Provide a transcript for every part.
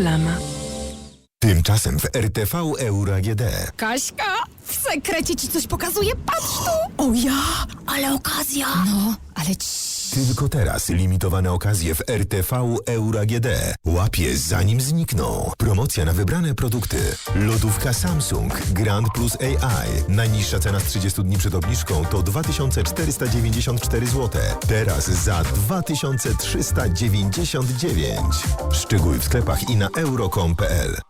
Reklama. Tymczasem w RTV Euro AGD. Kaśka, w sekrecie ci coś pokazuje, patrz tu! O ja, ale okazja! No, ale ci tylko teraz limitowane okazje w RTV Euro. Łapie zanim znikną. Promocja na wybrane produkty. Lodówka Samsung Grand Plus AI. Najniższa cena z 30 dni przed obniżką to 2494 zł. Teraz za 2399. Szczegóły w sklepach i na euro.com.pl.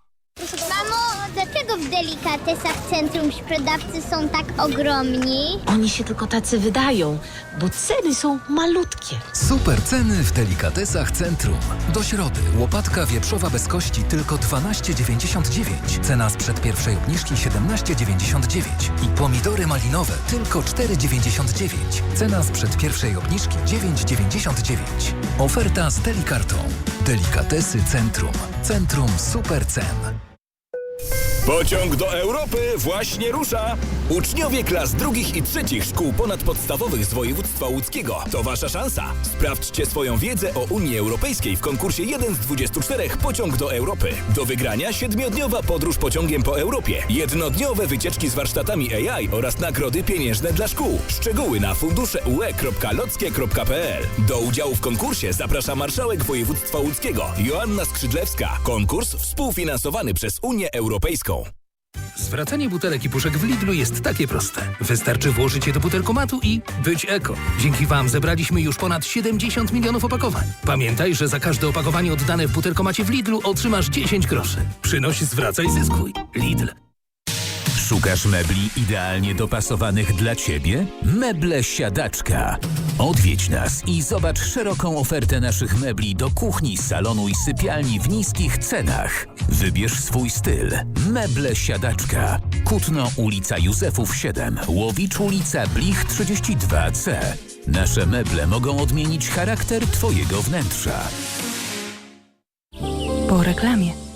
W delikatesach centrum sprzedawcy są tak ogromni? Oni się tylko tacy wydają, bo ceny są malutkie. Super ceny w delikatesach Centrum. Do środy łopatka wieprzowa bez kości tylko 12,99. Cena sprzed pierwszej obniżki 17,99. I pomidory malinowe tylko 4,99. Cena sprzed pierwszej obniżki 9,99. Oferta z Delikartą. Delikatesy Centrum. Centrum super cen. Pociąg do Europy właśnie rusza! Uczniowie klas drugich i trzecich szkół ponadpodstawowych z województwa łódzkiego. To wasza szansa. Sprawdźcie swoją wiedzę o Unii Europejskiej w konkursie 1 z 24 Pociąg do Europy. Do wygrania siedmiodniowa podróż pociągiem po Europie, jednodniowe wycieczki z warsztatami AI oraz nagrody pieniężne dla szkół. Szczegóły na fundusze.ue.lockie.pl Do udziału w konkursie zaprasza marszałek województwa łódzkiego Joanna Skrzydlewska. Konkurs współfinansowany przez Unię Europejską. Zwracanie butelek i puszek w Lidlu jest takie proste. Wystarczy włożyć je do butelkomatu i być eko. Dzięki Wam zebraliśmy już ponad 70 milionów opakowań. Pamiętaj, że za każde opakowanie oddane w butelkomacie w Lidlu otrzymasz 10 groszy. Przynoś, zwracaj, zyskuj. Lidl. Szukasz mebli idealnie dopasowanych dla Ciebie? Meble Siadaczka. Odwiedź nas i zobacz szeroką ofertę naszych mebli do kuchni, salonu i sypialni w niskich cenach. Wybierz swój styl. Meble Siadaczka. Kutno ulica Józefów 7, Łowicz ulica Blich 32C. Nasze meble mogą odmienić charakter Twojego wnętrza. Po reklamie.